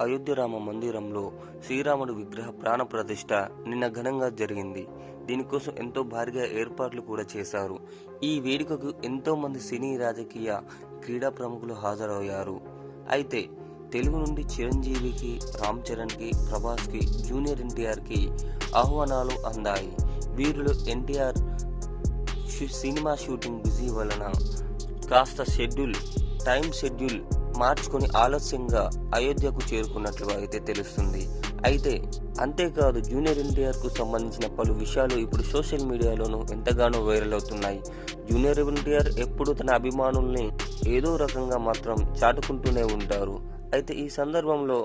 అయోధ్య రామ మందిరంలో శ్రీరాముడు విగ్రహ ప్రాణ ప్రతిష్ఠ నిన్న ఘనంగా జరిగింది. దీనికోసం ఎంతో భారీగా ఏర్పాట్లు కూడా చేశారు. ఈ వేడుకకు ఎంతో మంది సినీ రాజకీయ క్రీడా ప్రముఖులు హాజరయ్యారు. అయితే తెలుగు నుండి చిరంజీవికి రామ్ చరణ్కి ప్రభాస్కి జూనియర్ ఎన్టీఆర్కి ఆహ్వానాలు అందాయి. వీరిలో ఎన్టీఆర్ సినిమా షూటింగ్ బిజీ వలన కాస్త షెడ్యూల్ టైం షెడ్యూల్ మార్చుకొని ఆలస్యంగా అయోధ్యకు చేరుకున్నట్లుగా అయితే తెలుస్తుంది. అయితే అంతేకాదు జూనియర్ ఎన్టీఆర్కు సంబంధించిన పలు విషయాలు ఇప్పుడు సోషల్ మీడియాలోనూ ఎంతగానో వైరల్ అవుతున్నాయి. జూనియర్ ఎన్టీఆర్ ఎప్పుడు తన అభిమానుల్ని ఏదో రకంగా మాత్రం చాటుకుంటూనే ఉంటారు. అయితే ఈ సందర్భంలో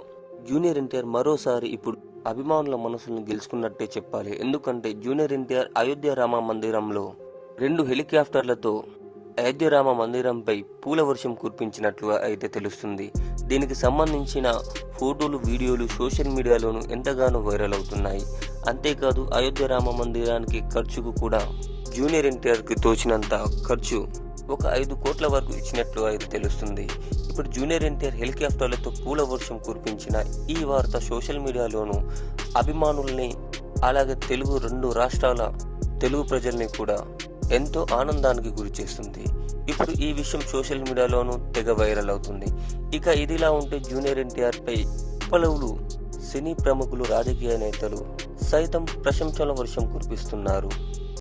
జూనియర్ ఎన్టీఆర్ మరోసారి ఇప్పుడు అభిమానుల మనసులను గెలుచుకున్నట్టే చెప్పాలి. ఎందుకంటే జూనియర్ ఎన్టీఆర్ అయోధ్య రామ మందిరంలో రెండు హెలికాప్టర్లతో అయోధ్య రామ మందిరంపై పూల వర్షం కురిపించినట్లుగా అయితే తెలుస్తుంది. దీనికి సంబంధించిన ఫోటోలు వీడియోలు సోషల్ మీడియాలోనూ ఎంతగానో వైరల్ అవుతున్నాయి. అంతేకాదు అయోధ్య రామ మందిరానికి ఖర్చుకు కూడా జూనియర్ ఎన్టీఆర్కి తోచినంత ఖర్చు ఒక ఐదు కోట్ల వరకు ఇచ్చినట్లు అయితే తెలుస్తుంది. ఇప్పుడు జూనియర్ ఎన్టీఆర్ హెలికాప్టర్లతో పూల వర్షం కురిపించిన ఈ వార్త సోషల్ మీడియాలోనూ అభిమానుల్ని అలాగే తెలుగు రెండు రాష్ట్రాల తెలుగు ప్రజల్ని కూడా ఎంతో ఆనందానికి గురి చేస్తుంది. ఇప్పుడు ఈ విషయం సోషల్ మీడియాలోనూ తెగ వైరల్ అవుతుంది. ఇక ఇదిలా ఉంటే జూనియర్ ఎన్టీఆర్పై పలువురు సినీ ప్రముఖులు రాజకీయ నేతలు సైతం ప్రశంసల వర్షం కురిపిస్తున్నారు.